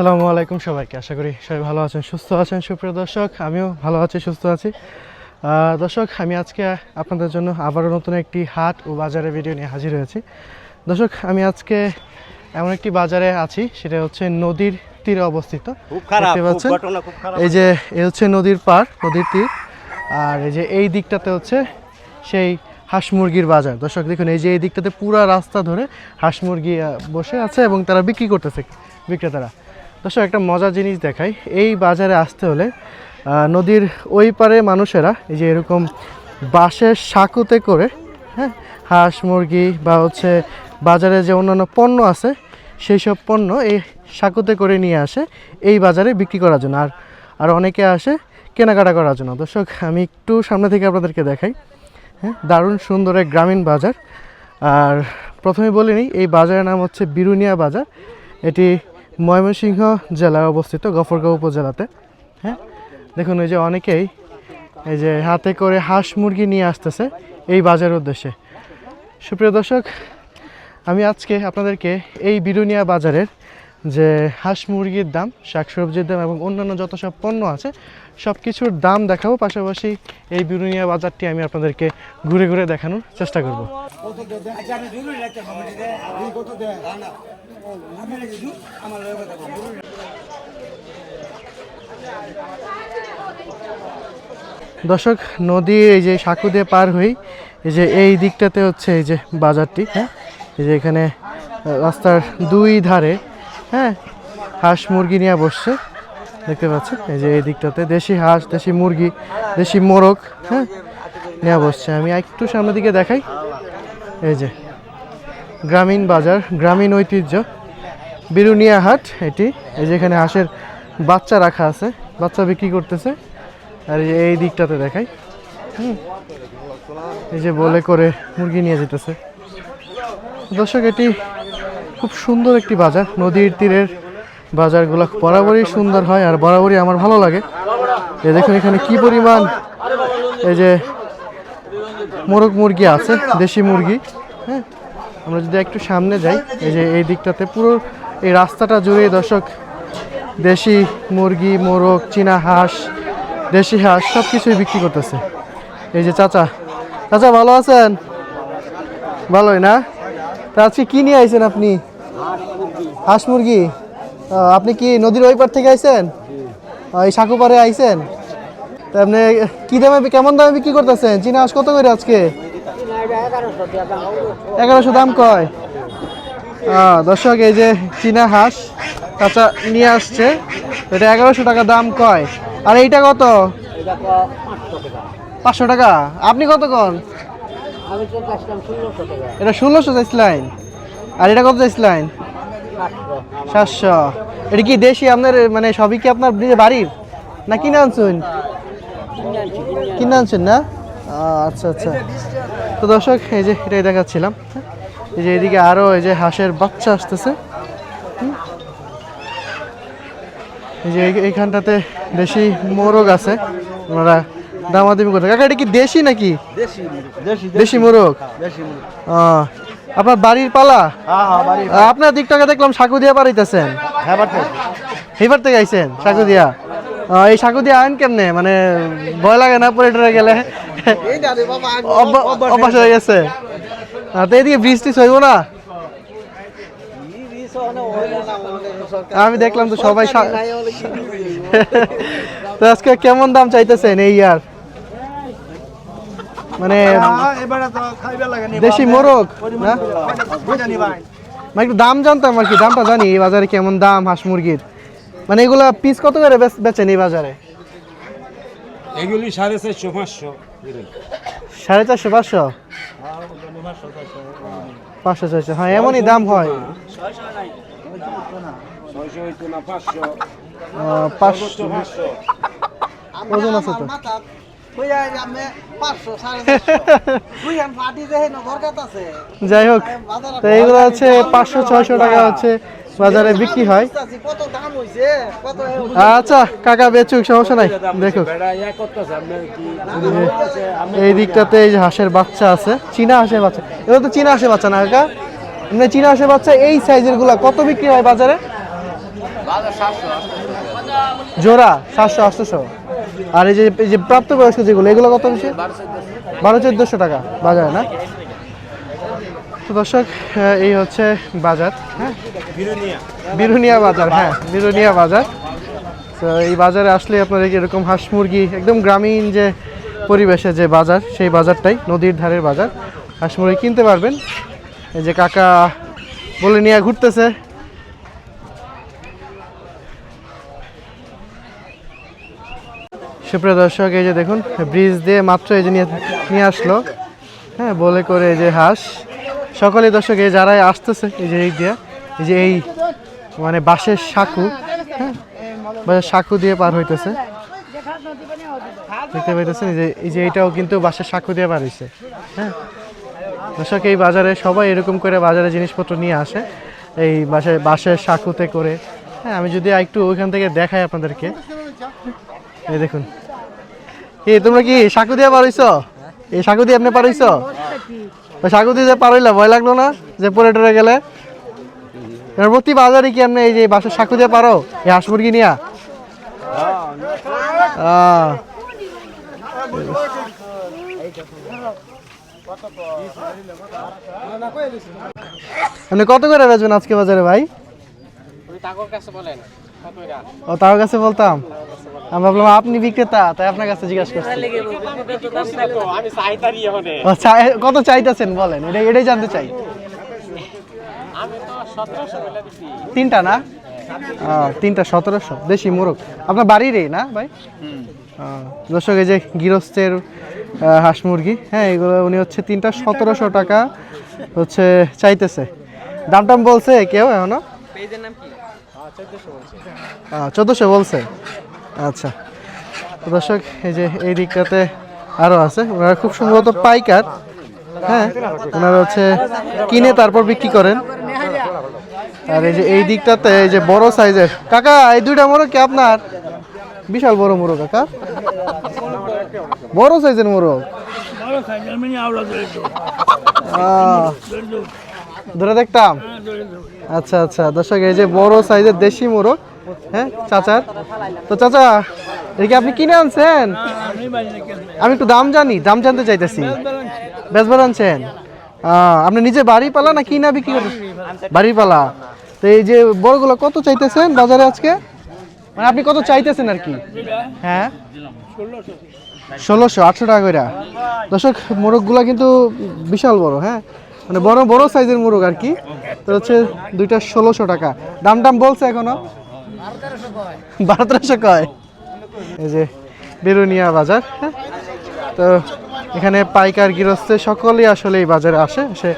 আসসালামু আলাইকুম সবাইকে। আশা করি সবাই ভালো আছেন সুস্থ আছেন সুপ্রিয় দর্শক। আমিও ভালো আছি সুস্থ আছি। দর্শক আমি আজকে আপনাদের জন্য আবারও নতুন একটি হাট ও বাজারের ভিডিও নিয়ে হাজির হয়েছি। দর্শক আমি আজকে এমন একটি বাজারে আছি সেটা হচ্ছে নদীর তীরে অবস্থিত। দেখতে পাচ্ছেন? এই যে এ হচ্ছে নদীর পার নদীর তীর। আর এই যে এই দিকটাতে হচ্ছে সেই হাঁস মুরগির বাজার। দর্শক দেখুন এই যে এই দিকটাতে পুরা রাস্তা ধরে হাঁস মুরগি বসে আছে এবং তারা বিক্রি করতেছে বিক্রেতারা। দর্শক, একটা মজার জিনিস দেখাই। এই বাজারে আসতে হলে নদীর ওই পারে মানুষেরা এই যে এরকম বাঁশের সাঁকুতে করে হ্যাঁ হাঁস, মুরগি বা হচ্ছে বাজারে যে অন্যান্য পণ্য আছে, সেই সব পণ্য এই সাঁকুতে করে নিয়ে আসে, এই বাজারে বিক্রি করার জন্য। আর আর অনেকে আসে কেনাকাটা করার জন্য। দর্শক, আমি একটু সামনে থেকে আপনাদেরকে দেখাই হ্যাঁ দারুণ সুন্দর এক গ্রামীণ বাজার। আর প্রথমে বলে নিই, এই বাজারের নাম হচ্ছে বিরুনিয়া বাজার। এটি ময়মনসিংহ জেলায় অবস্থিত গফরগাঁও উপজেলাতে হ্যাঁ? দেখুন, এই যে অনেকেই এই যে হাতে করে হাঁস মুরগি নিয়ে আসতেছে এই বাজারের উদ্দেশ্যে। সুপ্রিয় দর্শক, আমি আজকে আপনাদেরকে এই বিরুনিয়া বাজারের যে হাঁস মুরগির দাম, শাকসবজির দাম এবং অন্যান্য যত সব পণ্য আছে সব কিছুর দাম দেখাবো, পাশাপাশি এই বিরুনিয়া বাজারটি আমি আপনাদেরকে ঘুরে ঘুরে দেখানোর চেষ্টা করব। দর্শক নদীর এই যে সাঁকু দিয়ে পার হই, এই যে এই দিকটাতে হচ্ছে এই যে বাজারটি হ্যাঁ? এই যে এখানে রাস্তার দুই ধারে হ্যাঁ? হাঁস মুরগি নিয়ে বসছে। দেখতে পাচ্ছেন? এই যে এই দিকটাতে দেশি হাঁস, দেশি মুরগি, দেশি মোরগ হ্যাঁ? নেওয়া বসছে। আমি একটু সামনের দিকে দেখাই। এই যে গ্রামীণ বাজার, গ্রামীণ ঐতিহ্য, বিরুনিয়া হাট এটি। এই যে এখানে হাঁসের বাচ্চা রাখা আছে, বাচ্চা বিক্রি করতেছে। আর এই দিকটাতে দেখাই। হুম। এই যে বলে করে মুরগি নিয়ে যেতেছে। দর্শক, এটি খুব সুন্দর একটি বাজার, নদীর তীরের বাজারগুলো বরাবরই সুন্দর হয় আর বরাবরই আমার ভালো লাগে। এই দেখুন এখানে কি পরিমাণ এই যে মোরগ মুরগি আছে, দেশি মুরগি হ্যাঁ? আমরা যদি একটু সামনে যাই, এই যে এই দিকটাতে পুরো এই রাস্তাটা জুড়ে দর্শক দেশি মুরগি, মোরগ, চীনা হাঁস, দেশি হাঁস সব কিছুই বিক্রি করতেছে। এই যে চাচা চাচা ভালো আছেন? ভালোই না? তা আজকে কি নিয়ে আইছেন আপনি? হাঁস মুরগি। আপনি কি নদীর ওই পার থেকে আইছেন? এই সাঁকু পারে আইছেন? আপনি কি দামে কেমন দামে বিক্রি করতেছেন? চীনা হাঁস কত করে আজকে? এগারোশো দাম কয়। দর্শক এই যে চীনা হাঁস চাচা নিয়ে আসছে এটা এগারোশো টাকা দাম কয়। আর এইটা কত? পাঁচশো টাকা। আপনি কত কন? এটা ষোলোশো চাইছিলেন আর এটা কত চাইছিলেন সাতশো। এটা কি দেশি আপনার মানে সবই কি আপনার বাড়ির? না কিনে আনছেন কিনে আনছি কিনে আনছি। কিনে আনছেন না আচ্ছা আচ্ছা। তো দর্শক এই যে এটাই দেখাচ্ছিলাম। হ্যাঁ? এই যে এদিকে আরও এই যে হাঁসের বাচ্চা আসতেছে। এই যে এইখানটাতে দেশি মোরগ আছে। ওনারা দামাদামি করতে কাকা এটা কি দেশি নাকি? দেশি দেশি দেশি মোরগ। আহ, আপনার বাড়ির পালা? হ্যাঁ হ্যাঁ বাড়ি আহ, আপনার দিকটাকে দেখলাম সাকু দিয়া বাড়িতেছেন। হ্যাঁ বাড়তে। থেকে আইছেন সাকু দিয়া এই সাকু দিয়া আইন কেমনে? মানে ভয় লাগে না পরে টরে গেলে অভ্যাস হয়ে গেছে। তো এদিকে বৃষ্টি হইব না? আমি দেখলাম তো সবাই আজকে কেমন দাম চাইতেছেন এই ইয়ার? মানে এবারে তো খাইবে লাগে নি দেশি মোরগ? না? মানে একটু দাম জানতাম আর কি দামটা জানি এই বাজারে কেমন দাম হাঁস মুরগির। মানে এগুলা পিস কত করে বেচ- বেচেন এই বাজারে? এগুলি সাড়ে চারশো পাঁচশো। সাড়ে চারশো পাঁচশো? পাঁচশো ছয়শো হ্যাঁ এমনই দাম হয়। পাঁচশো। ওজন আছে তো। যাই হোক তো এইগুলো হচ্ছে পাঁচশো ছয়শো টাকা হচ্ছে বাজারে বিক্রি হয়। কত দাম হইছে কত আচ্ছা কাকা বেচুক সমস্যা নাই দেখুক। ইয়া এই দিকটাতে এই যে হাঁসের বাচ্চা আছে চীনা হাঁসের বাচ্চা। এগুলো তো চীনা হাঁসের বাচ্চা না কাকা? এমনি চীনা হাঁসের বাচ্চা এই সাইজেরগুলা কত বিক্রি হয় বাজারে? জোড়া সাতশো আটশোশো। আর এই যে এই যে প্রাপ্তবয়স্ক যেগুলো এগুলো কত বেশি বারো চোদ্দোশো টাকা বাজারে না? তো দর্শক এই হচ্ছে বাজার হ্যাঁ? বিরুনিয়া। বাজার হ্যাঁ বিরুনিয়া বাজার। তো এই বাজারে আসলে আপনার এরকম হাঁস মুরগি একদম গ্রামীণ যে পরিবেশে যে বাজার সেই বাজারটাই নদীর ধারের বাজার। হাঁস মুরগি কিনতে পারবেন। এই যে কাকা বলে নিয়ে ঘুরতেছে। সুপ্রিয় দর্শক, এই যে দেখুন, ব্রিজ দিয়ে মাত্র এই যে নিয়ে আসলো। হ্যাঁ বলে করে এই যে হাঁস। সকলে দর্শক, এই যারাই আসতেছে, এই যে এই দিয়ে, এই যে এই মানে বাঁশের সাঁকু হ্যাঁ বাঁশের সাঁকু দিয়ে পার হইতেছে। দেখতে পাইতেছেন যে, এই যে এইটাও কিন্তু বাঁশের সাঁকু দিয়ে পার হইছে। হ্যাঁ দর্শক, এই বাজারে সবাই এরকম করে বাজারে জিনিসপত্র নিয়ে আসে, এই বাসে বাঁশের সাঁকুতে করে। হ্যাঁ আমি যদি একটু ওইখান থেকে দেখাই আপনাদেরকে। এই দেখুন। কি তোমরা কি সাঁকু দিয়ে পারইছ এই সাঁকু দিয়ে আপনি পারইছ ওই সাঁকু দিয়ে যে পারইলা ভয় লাগল না যে পরে টরে গেলে? প্রতি বাজারে কি আপনি এই যে বাসার সাঁকু দিয়ে পারো? এই হাঁস মুরগি নিয়া। আপনি কত করে বেচবেন আজকে বাজারে ভাই? ও তার কাছে বলতাম? আমি ভাবলাম আপনি বিক্রেতা তাই আপনার কাছে জিজ্ঞাসা করছি। ও, কত চাইতেছেন বলেন? এটা এটাই জানতে চাই। তিনটা না? তিনটা সতেরোশো দেশি মোরগ। আপনার বাড়িরই না ভাই? দর্শক এই যে গৃহস্থের হাঁস মুরগি হ্যাঁ এগুলো উনি হচ্ছে তিনটা সতেরোশো টাকা হচ্ছে চাইতেছে। দাম টাম বলছে কেউ এখনও? চোদ্দোশো বলছে। আচ্ছা। দর্শক, এই যে এই দিকটাতে আরও আছে। ওনারা খুব সম্ভবত পাইকার। হ্যাঁ ওনারা হচ্ছে কিনে তারপর বিক্রি করেন। আর এই যে এই দিকটাতে এই যে বড় সাইজের কাকা, এই দুইটা মোরগ কি আপনার? বিশাল বড় মোরগ, কাকা। বড় সাইজের মোরগ। ধরে দেখতাম। আচ্ছা আচ্ছা। দর্শক, এই যে বড় সাইজের দেশি মোরগ। হ্যাঁ চাচার? তো চাচা এটা কি আপনি কিনে আনছেন? আমি একটু দাম জানি দাম জানতে চাইতেছি। বেচবার আনছেন? আপনি নিজে বাড়ি পালা না কিনা বিক্রি করেন বাড়ি পালা। তো এই যে বড়গুলো কত চাইতেছেন বাজারে আজকে? মানে আপনি কত চাইতেছেন আর কি? হ্যাঁ? ষোলোশো। আটশো টাকা করে দর্শক মোরগগুলো কিন্তু বিশাল বড় হ্যাঁ? মানে বড় বড় সাইজের মোরগ আর কি। তো হচ্ছে দুইটা ষোলোশো টাকা। দাম দাম বলছে এখনও। বারো তেরোশো কয়? এই যে বেরুনিয়া বাজার হ্যাঁ? তো এখানে পাইকার গৃহস্থে সকলেই আসলে এই বাজারে আসে সে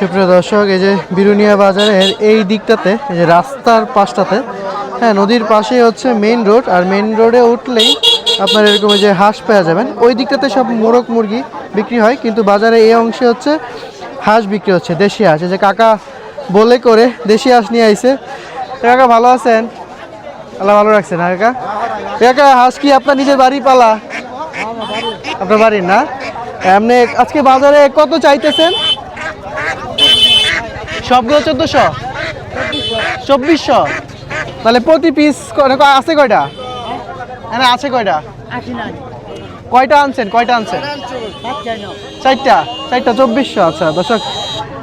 সুপ্রিয় দর্শক, এই যে বিরুনিয়া বাজারের এই দিকটাতে, এই যে রাস্তার পাশটাতে হ্যাঁ নদীর পাশে হচ্ছে মেইন রোড আর মেইন রোডে উঠলেই আপনার এরকম যে হাঁস পাওয়া যাবেন। ওই দিকটাতে সব মোরগ মুরগি বিক্রি হয়, কিন্তু বাজারে এই অংশে হচ্ছে হাঁস বিক্রি হচ্ছে, দেশি হাঁস। এই যে কাকা বলে করে দেশি হাঁস নিয়ে আইছে তো কাকা, ভালো আছেন? আল্লাহ ভালো রাখছেন হ্যাঁ কাকা? কাকা হাঁস কি আপনার নিজের বাড়ি পালা? আপনার বাড়ির না? এমনি আজকে বাজারে কত চাইতেছেন? সবগুলো চোদ্দশো? চব্বিশশো? তাহলে প্রতি পিস আছে কয়টা? হ্যাঁ আছে কয়টা? কয়টা আনছেন? কয়টা আনছেন? চারটা। চারটা, চব্বিশশো আচ্ছা দর্শক,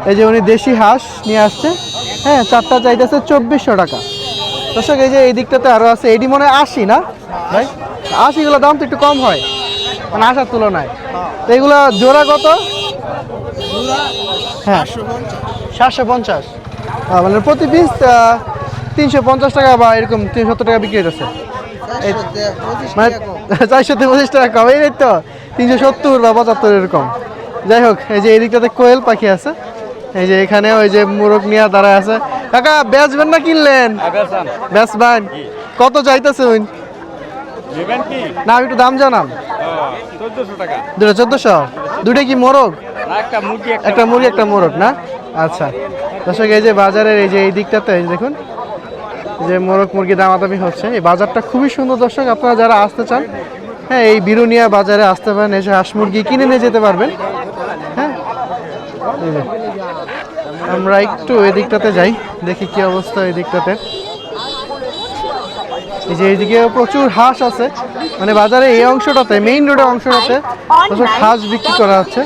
এই যে উনি দেশি হাঁস নিয়ে আসছে। হ্যাঁ চারটা চাইতেছে চব্বিশশো টাকা। দর্শক, এই যে এই দিকটাতে আরও আছে এটি মনে হয় আশি না? ভাই, আশিগুলো দাম তো একটু কম হয় মানে আসার তুলনায়। তো এগুলো জোড়া কত? হ্যাঁ সাতশো পঞ্চাশ। মানে প্রতি পিস তিনশো পঞ্চাশ টাকা বা এরকম তিনশো সত্তর টাকা বিক্রি হইতেছে। মানে চারশো পঁচিশ টাকা কম, এই তো তিনশো সত্তর বা পঁচাত্তর এরকম। যাই হোক, এই যে এই দিকটাতে কোয়েল পাখি আছে। এই যে এখানে ওই যে মোরগ নিয়ে দাঁড়ায় আছে। কাকা বেচবেন না কিনলেন? বেচবেন কত চাইতেছেন না আমি একটু দাম জানাম। দুটো চোদ্দশো? দুটো কি মোরগ? একটা মুরগি একটা মোরগ না? আচ্ছা। দর্শক এই যে বাজারের এই যে এই দিকটাতে এই দেখুন যে মোরগ মুরগি দামাদামি হচ্ছে। এই বাজারটা খুবই সুন্দর দর্শক আপনারা যারা আসতে চান হ্যাঁ এই বিরুনিয়া বাজারে আসতে পারেন এসে হাঁস মুরগি কিনে নিয়ে যেতে পারবেন হ্যাঁ। আমরা একটু এদিকটাতে যাই, দেখি কি অবস্থা এদিকটাতে। এই যে এইদিকে প্রচুর হাঁস আছে মানে বাজারে এই অংশটাতে মেইন রোডের অংশটাতে প্রচুর হাঁস বিক্রি করা হচ্ছে।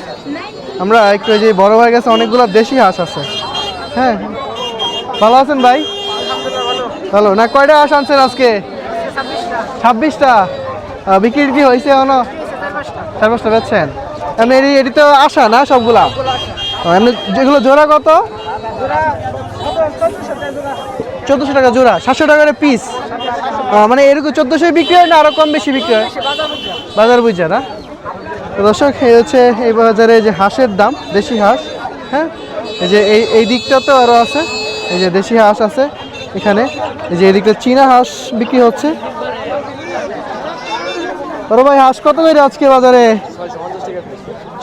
আমরা একটু এই যে বড় হয়ে গেছে অনেকগুলো দেশি হাঁস আছে। হ্যাঁ। ভালো আছেন ভাই? ভালো। না, কয়টা হাঁস আনছেন আজকে? ছাব্বিশটা। বিক্রি কি হয়েছে এখনও? চার পাঁচটা। বেচছেন। এমনি এটি তো আসা না সবগুলা? এমনি যেগুলো জোড়া কত? চোদ্দোশো টাকা জোড়া, সাতশো টাকা পিস মানে এরকম চোদ্দোশো বিক্রি হয় না, আরও কম বেশি বিক্রি হয়? বাজার বুঝছে না? দর্শক, এই হচ্ছে এই বাজারে যে হাঁসের দাম, দেশি হাঁস হ্যাঁ? এই যে এই এই দিকটাতেও আরও আছে, এই যে দেশি হাঁস আছে এখানে। এই যে এদিকে চীনা হাঁস বিক্রি হচ্ছে। বড় ভাই, হাঁস কত করে আজকে বাজারে?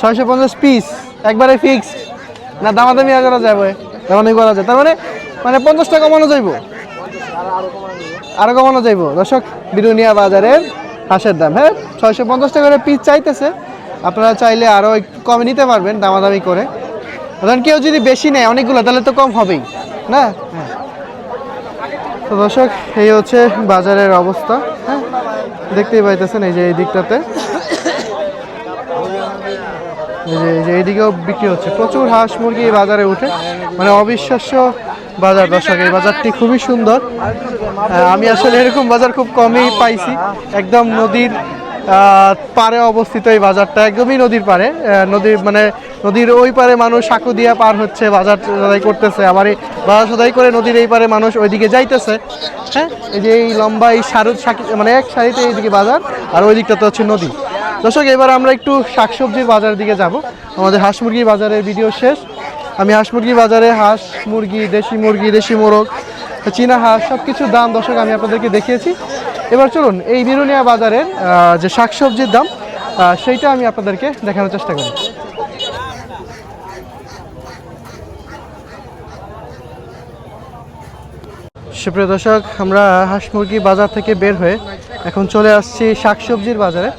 ছয়শো পঞ্চাশ পিস একবারে ফিক্সড না, দামাদামি করা যাবে, দামাদামি করা যায় তার মানে মানে পঞ্চাশ টাকা কমানো যাইব। আরও কমানো যাইব। দর্শক বিরুনিয়া বাজারের হাঁসের দাম হ্যাঁ? ছয়শো পঞ্চাশ টাকা করে পিস চাইতেছে। আপনারা চাইলে আরও একটু কমে নিতে পারবেন দামাদামি করে। ধরেন কেউ যদি বেশি নেয় অনেকগুলো, তাহলে তো কম হবেই, না? হ্যাঁ তো দর্শক, এই হচ্ছে বাজারের অবস্থা হ্যাঁ? দেখতেই পাইতেছেন এই যে এই দিকটাতে। যে এই যে এইদিকেও বিক্রি হচ্ছে। প্রচুর হাঁস মুরগি বাজারে উঠে। মানে অবিশ্বাস্য বাজার, দর্শক, এই বাজারটি খুবই সুন্দর। আমি আসলে এরকম বাজার খুব কমই পাইছি। একদম নদীর পারে অবস্থিত এই বাজারটা। একদমই নদীর পারে নদীর মানে নদীর ওই পারে মানুষ সাঁকু দিয়া পার হচ্ছে, বাজার সদাই করতেছে। আবার এই বাজার সদাই করে নদীর এই পারে মানুষ ওইদিকে যাইতেছে। হ্যাঁ? এই যে এই লম্বা এই সারু মানে এক সারিতে এইদিকে বাজার, আর ওই দিকটা তো হচ্ছে নদী। দর্শক, এবার আমরা একটু শাকসবজির বাজারের দিকে যাব। আমাদের হাঁস মুরগির বাজারের ভিডিও শেষ। আমি হাঁস মুরগির বাজারে, হাঁস মুরগি, দেশি মুরগি, দেশি মোরগ, চীনা হাঁস সব কিছুর দাম দর্শক, আমি আপনাদেরকে দেখিয়েছি। এবার চলুন, এই বিরুনিয়া বাজারের যে শাকসবজির দাম সেইটা আমি আপনাদেরকে দেখানোর চেষ্টা করি। সুপ্রিয় দর্শক, আমরা হাঁস মুরগি বাজার থেকে বের হয়ে এখন চলে আসছি শাকসবজির বাজারে।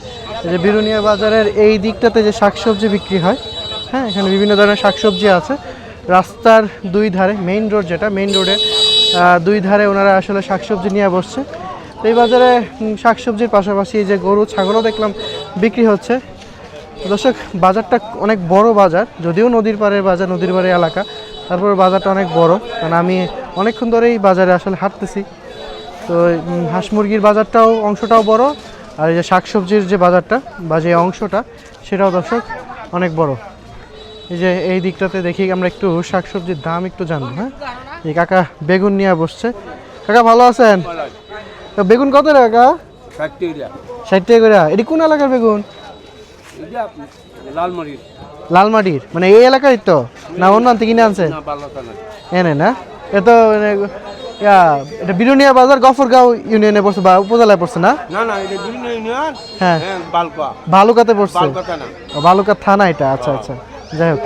যে বিরুনিয়া বাজারের এই দিকটাতে যে শাকসবজি বিক্রি হয় হ্যাঁ এখানে বিভিন্ন ধরনের শাকসবজি আছে। রাস্তার দুই ধারে মেইন রোড যেটা মেইন রোডে দুই ধারে ওনারা আসলে শাকসবজি নিয়ে বসছে। এই বাজারে শাকসবজির পাশাপাশি যে গরু, ছাগলও দেখলাম বিক্রি হচ্ছে। দর্শক, বাজারটা অনেক বড় বাজার, যদিও নদীর পাড়ের বাজার, নদীর পাড়ের এলাকা, তারপর বাজারটা অনেক বড়। কারণ আমি অনেকক্ষণ ধরেই বাজারে আসলে হাঁটতেছি। তো হাঁস মুরগির বাজারটাও, অংশটাও বড়। আর এই যে শাকসবজির যে বাজারটা বা যে অংশটা সেটাও দর্শক অনেক বড়। এই যে এই দিকটাতে দেখি আমরা একটু শাকসবজির দাম একটু জানব হ্যাঁ? এই কাকা বেগুন নিয়ে বসছে। কাকা ভালো আছেন? তো বেগুন কত কাকা? ষাট টাকা করে। এটি কোন এলাকার বেগুন? লালমারির লালমাটির। মানে এই এলাকারই তো? না অন্য কিনে আনছেন এনে না? এ তো ইয়া, এটা বিরুনিয়া বাজার গফরগাঁও ইউনিয়নে পড়ছে বা উপজেলায় পড়ছে না? না না এটা বিভিন্ন ইউনিয়ন হ্যাঁ। হ্যাঁ বালকা। ভালুকাতে পড়ছে। বালকা থানা। এটা আচ্ছা আচ্ছা। যাই হোক।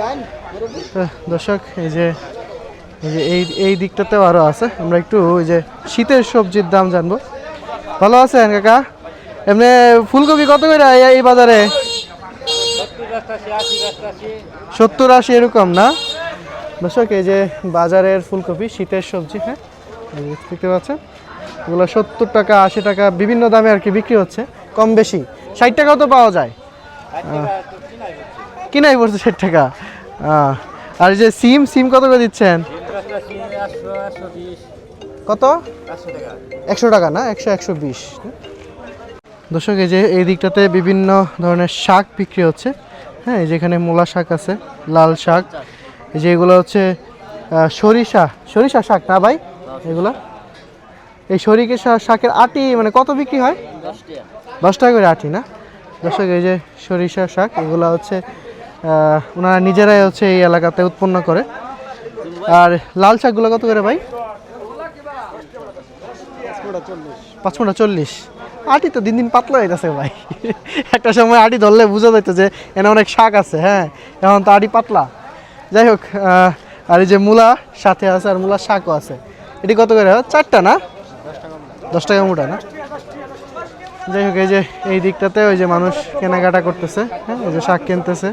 দর্শক এই যে এই যে এই এই দিকটাতেও আরও আছে। আমরা একটু ওই যে শীতের সবজির দাম জানব। ভালো আছেন কাকা? এমনি ফুলকপি কত করে এই- বাজারে? সত্তর আশি এরকম না? দর্শক এই যে বাজারের ফুলকপি শীতের সবজি হ্যাঁ? দেখতে পাচ্ছেন এগুলো সত্তর টাকা আশি টাকা বিভিন্ন দামে আর কি বিক্রি হচ্ছে কম বেশি। ষাট টাকাও তো পাওয়া যায়। কিনাই পড়ছে ষাট টাকা। আর যে সিম সিম কত করে দিচ্ছেন? কত? একশো টাকা। না? একশো একশো বিশ। দর্শক এই যে এই দিকটাতে বিভিন্ন ধরনের শাক বিক্রি হচ্ছে। হ্যাঁ এই যেখানে মূলা শাক আছে লাল শাক। এই যে এগুলো হচ্ছে সরিষা সরিষা শাক না ভাই? এগুলো? এই সরিষা শা- শাকের আটি মানে কত বিক্রি হয়? দশ টাকা করে আটি, না? দর্শক এই যে সরিষা শাক, এগুলো হচ্ছে ওনারা নিজেরাই হচ্ছে এই এলাকাতে উৎপন্ন করে। আর লাল শাকগুলো কত করে ভাই? পাঁচ মোটা চল্লিশ। আটি তো দিন দিন পাতলা হয়ে যাচ্ছে ভাই। একটা সময় আটি ধরলে বোঝা যাইতো যে এনে অনেক শাক আছে হ্যাঁ? এখন তো আটি পাতলা। যাই হোক আর এই যে মূলা, সাথে আছে আর মূলা শাকও আছে। এটি কত করে? চারটা না? দশ টাকা মোটা না? যাই হোক, এই যে এই দিকটাতে ওই যে মানুষ কেনাকাটা করতেছে হ্যাঁ এই যে শাক কিনতেছে।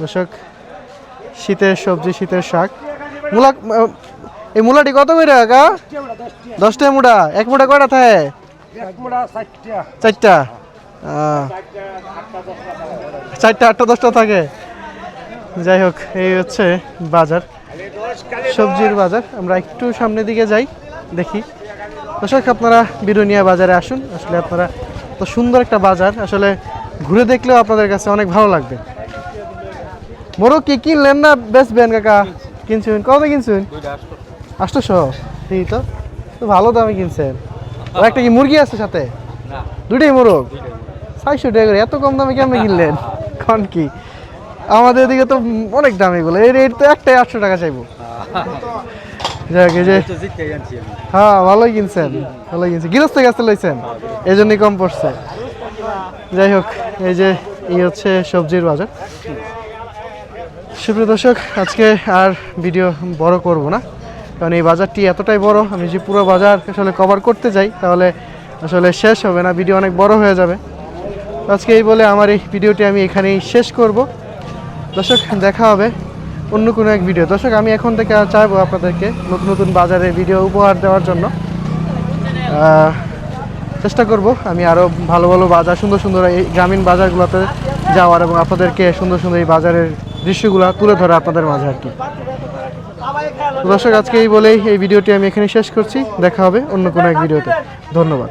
দর্শক, শীতের সবজি, শীতের শাক। মূলা, এই মূলাটি কত করে কাকা? দশটা মুড়া এক মুড়া কয়টা থাকে? চারটা। চারটা, আটটা, দশটা থাকে। যাই হোক, এই হচ্ছে বাজার। সবজির বাজার। আমরা একটু সামনের দিকে যাই দেখি। দর্শক আপনারা বিরুনিয়া বাজারে আসুন। আসলে আপনারা তো সুন্দর একটা বাজার। আসলে ঘুরে দেখলেও আপনাদের কাছে অনেক ভালো লাগবে। মোরগ কি কিনলেন না বেচবেন কাকা? কিনছেন? কত কিনছেন? আটশোশো ঠিক তো তো ভালো দামে কিনছেন। আর একটা কি মুরগি আছে সাথে? দুটাই মোরগ? চারশো টাকা করে। এত কম দামে কেমন কিনলেন? কন কি? আমাদের এদিকে তো অনেক দাম এগুলো। এই রেট তো একটাই আটশো টাকা চাইব। যাক এই যে হ্যাঁ ভালোই কিনছেন ভালোই কিনছেন। গৃহস্থ গাছ লইছেন? এই জন্যই কম পড়ছে। যাই হোক এই যে এই হচ্ছে সবজির বাজার। সুপ্রিয় দর্শক আজকে আর ভিডিও বড় করব না। কারণ এই বাজারটি এতটাই বড় আমি যে পুরো বাজার আসলে কভার করতে যাই তাহলে আসলে শেষ হবে না ভিডিও অনেক বড় হয়ে যাবে। আজকে এই বলে আমার এই ভিডিওটি আমি এখানেই শেষ করব। দর্শক দেখা হবে। অন্য কোনো এক ভিডিও দর্শক, আমি এখন থেকে চাইব আপনাদেরকে নতুন নতুন বাজারে ভিডিও উপহার দেওয়ার জন্য। চেষ্টা করব আমি আরও ভালো ভালো বাজার, সুন্দর সুন্দর এই গ্রামীণ বাজারগুলোতে যাওয়ার এবং আপনাদেরকে সুন্দর সুন্দর এই বাজারের দৃশ্যগুলো তুলে ধরা আপনাদের মাঝে আর কি। দর্শক, আজকে এই বলেই এই ভিডিওটি আমি এখানে শেষ করছি। দেখা হবে অন্য কোনো এক ভিডিওতে ধন্যবাদ।